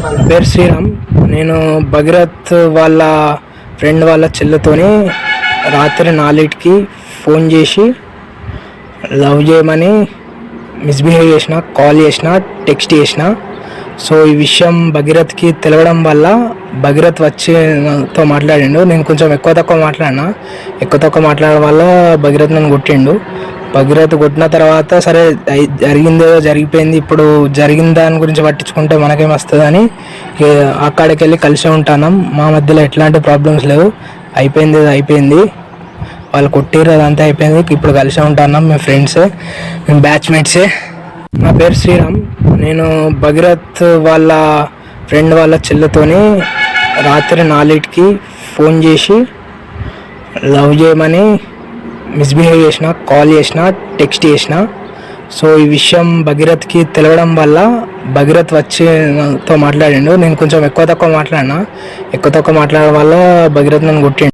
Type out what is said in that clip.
నా పేరు శ్రీరామ్. నేను భగీరథ్ వాళ్ళ ఫ్రెండ్ వాళ్ళ చెల్లెతోని రాత్రి నాలుగుకి ఫోన్ చేసి లవ్ చేయమని మిస్బిహేవ్ చేసిన కాల్ చేసిన టెక్స్ట్ చేసిన. సో ఈ విషయం భగీరథ్కి తెలవడం వల్ల భగీరథ్ వచ్చితో మాట్లాడిండు. నేను కొంచెం ఎక్కువ తక్కువ మాట్లాడినా. ఎక్కువ తక్కువ మాట్లాడడం వల్ల భగీరథ్ నన్ను కొట్టిండు. భగీరథ్ కొట్టిన తర్వాత సరే జరిగిందేదో జరిగిపోయింది ఇప్పుడు జరిగిన దాని గురించి పట్టించుకుంటే మనకేం వస్తుందని అక్కడికి వెళ్ళి కలిసి ఉంటాను. మా మధ్యలో ఎట్లాంటి ప్రాబ్లమ్స్ లేవు. అయిపోయింది అయిపోయింది. వాళ్ళు కొట్టిర్రు అదంతా అయిపోయింది. ఇప్పుడు కలిసి ఉంటాన్నాం మేము ఫ్రెండ్సే మేము బ్యాచ్మేట్సే నా పేరు శ్రీరామ్. నేను భగీరథ్ వాళ్ళ ఫ్రెండ్ వాళ్ళ చెల్లెతోని రాత్రి నాలుగుకి ఫోన్ చేసి లవ్ చేయమని మిస్బిహేవ్ చేసిన కాల్ చేసిన టెక్స్ట్ చేసిన. సో ఈ విషయం భగీరథ్కి తెలవడం వల్ల భగీరథ్ వచ్చి నాతో మాట్లాడిండు. నేను కొంచెం ఎక్కువ తక్కువ మాట్లాడినా. ఎక్కువ తక్కువ మాట్లాడడం వల్ల భగీరథ్ నన్ను కొట్టిండు.